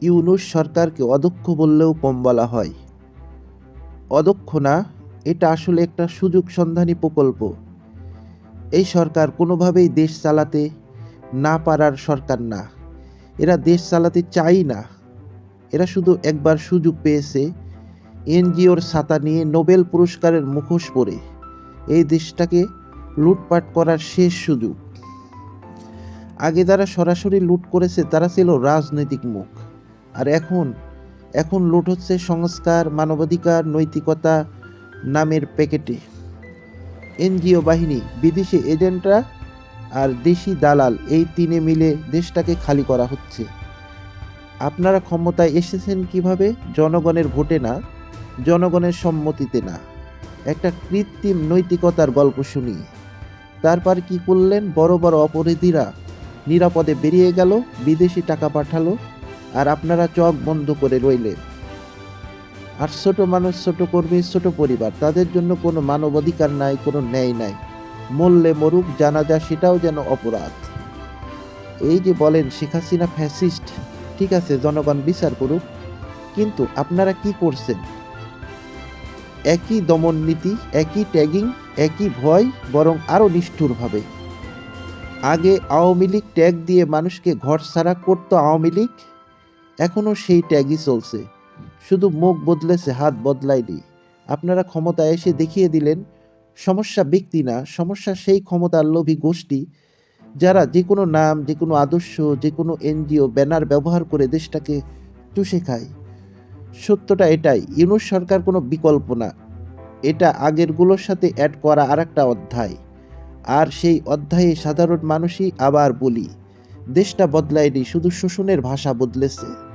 ইউনুস সরকারকে অদক্ষ বললেও কম বলা হয়। অদক্ষ না, এটা আসলে একটা সুযোগ সন্ধানী প্রকল্প। এই সরকার কোনোভাবেই দেশ চালাতে না পারার সরকার না। এরা দেশ চালাতে চাই না। এরা শুধু একবার সুযোগ পেয়েছে, এনজিওর ছাতা নিয়ে নোবেল পুরস্কারের মুখোশ পরে। এই দেশটাকে লুটপাট করার শেষ সুযোগ। আগে যারা সরাসরি লুট করেছে, তারা ছিল রাজনৈতিক মুখ। আর এখন এখন লুট হচ্ছে সংস্কার, মানবাধিকার, নৈতিকতা নামের প্যাকেটে। এনজিও বাহিনী, বিদেশি এজেন্টরা আর দেশি দালাল, এই তিনে মিলে দেশটাকে খালি করা হচ্ছে। আপনারা ক্ষমতায় এসেছেন কীভাবে? জনগণের ভোটে না, জনগণের সম্মতিতে না। একটা কৃত্রিম নৈতিকতার গল্প শুনি। তারপর কি করলেন? বড় বড় অপরাধীরা নিরাপদে বেরিয়ে গেল, বিদেশি টাকা পাঠালো আর আপনারা চোখ বন্ধ করে রইলেন। আর ছোট মানুষ, ছোট কর্মী, ছোট পরিবার, তাদের জন্য কোনো মানবাধিকার নাই, কোনো ন্যায় নাই। মরলে মরুক, জানা যা সেটাও যেন অপরাধ। এই যে বলেন, শেখ হাসিনা ফ্যাসিস্ট, ঠিক আছে, জনগণ বিচার করুক, কিন্তু আপনারা কি করছেন? একই দমন নীতি, একই ট্যাগিং, একই ভয়, বরং আরও নিষ্ঠুরভাবে। আগে আওয়ামী লীগ ট্যাগ দিয়ে মানুষকে ঘর ছাড়া করতো আওয়ামী লীগ এখনও সেই ট্যাগই চলছে। শুধু মুখ বদলেছে, হাত বদলায়নি। আপনারা ক্ষমতায় এসে দেখিয়ে দিলেন, সমস্যা ব্যক্তি না, সমস্যা সেই ক্ষমতার লোভী গোষ্ঠী যারা যে কোনো নাম, যে কোনো আদর্শ, যে কোনো এনজিও, ব্যানার ব্যবহার করে দেশটাকে চুষে খায়। সত্যটা এটাই, ইউনুস সরকার কোনো বিকল্প না। এটা আগেরগুলোর সাথে অ্যাড করা আর একটা অধ্যায়। আর সেই অধ্যায়ে সাধারণ মানুষই আবার বলি, দেশটা বদলায়নি, শুধু শোষণের ভাষা বদলেছে।